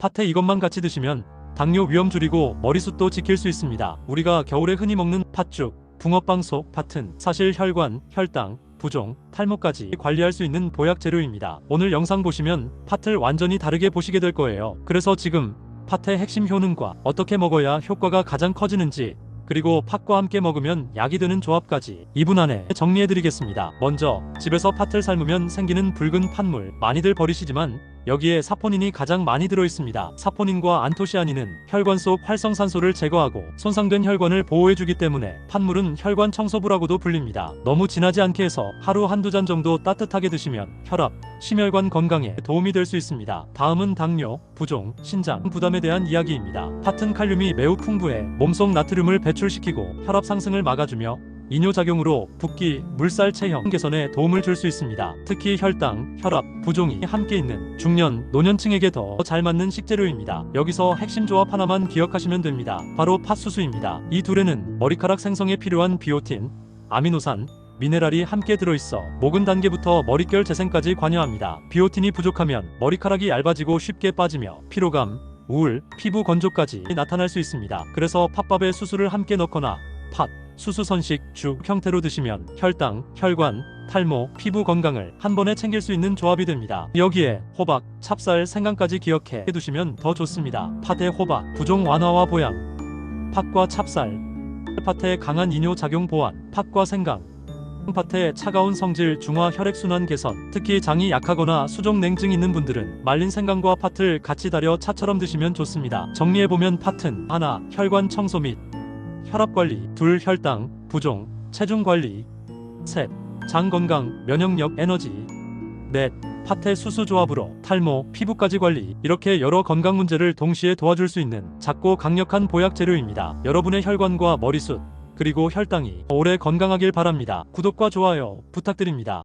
팥에 이것만 같이 드시면 당뇨 위험 줄이고 머리숱도 지킬 수 있습니다. 우리가 겨울에 흔히 먹는 팥죽, 붕어빵 속, 팥은 사실 혈관, 혈당, 부종, 탈모까지 관리할 수 있는 보약 재료입니다. 오늘 영상 보시면 팥을 완전히 다르게 보시게 될 거예요. 그래서 지금 팥의 핵심 효능과 어떻게 먹어야 효과가 가장 커지는지 그리고 팥과 함께 먹으면 약이 되는 조합까지 2분 안에 정리해드리겠습니다. 먼저 집에서 팥을 삶으면 생기는 붉은 팥물 많이들 버리시지만 여기에 사포닌이 가장 많이 들어있습니다. 사포닌과 안토시아닌은 혈관 속 활성산소를 제거하고 손상된 혈관을 보호해주기 때문에 팥물은 혈관 청소부라고도 불립니다. 너무 진하지 않게 해서 하루 한두 잔 정도 따뜻하게 드시면 혈압, 심혈관 건강에 도움이 될 수 있습니다. 다음은 당뇨, 부종, 신장 부담에 대한 이야기입니다. 팥은 칼륨이 매우 풍부해 몸속 나트륨을 배출시키고 혈압 상승을 막아주며 이뇨작용으로 붓기, 물살 체형 개선에 도움을 줄 수 있습니다. 특히 혈당, 혈압, 부종이 함께 있는 중년, 노년층에게 더 잘 맞는 식재료입니다. 여기서 핵심 조합 하나만 기억하시면 됩니다. 바로 팥수수입니다. 이 둘에는 머리카락 생성에 필요한 비오틴, 아미노산, 미네랄이 함께 들어있어 모근 단계부터 머릿결 재생까지 관여합니다. 비오틴이 부족하면 머리카락이 얇아지고 쉽게 빠지며 피로감, 우울, 피부 건조까지 나타날 수 있습니다. 그래서 팥밥에 수수를 함께 넣거나 팥, 수수 선식, 죽 형태로 드시면 혈당, 혈관, 탈모, 피부 건강을 한 번에 챙길 수 있는 조합이 됩니다. 여기에 호박, 찹쌀, 생강까지 기억해 두시면 더 좋습니다. 팥의 호박, 부종 완화와 보양, 팥과 찹쌀, 팥의 강한 이뇨 작용 보완, 팥과 생강, 팥의 차가운 성질 중화 혈액순환 개선 특히 장이 약하거나 수족 냉증 있는 분들은 말린 생강과 팥을 같이 달여 차처럼 드시면 좋습니다. 정리해보면 팥은 하나 혈관 청소 및 혈압 관리 둘 혈당 부종 체중 관리 셋장 건강 면역력 에너지 넷 팥의 수수 조합으로 탈모 피부까지 관리 이렇게 여러 건강 문제를 동시에 도와줄 수 있는 작고 강력한 보약 재료입니다. 여러분의 혈관과 머리숱 그리고 혈당이 오래 건강하길 바랍니다. 구독과 좋아요 부탁드립니다.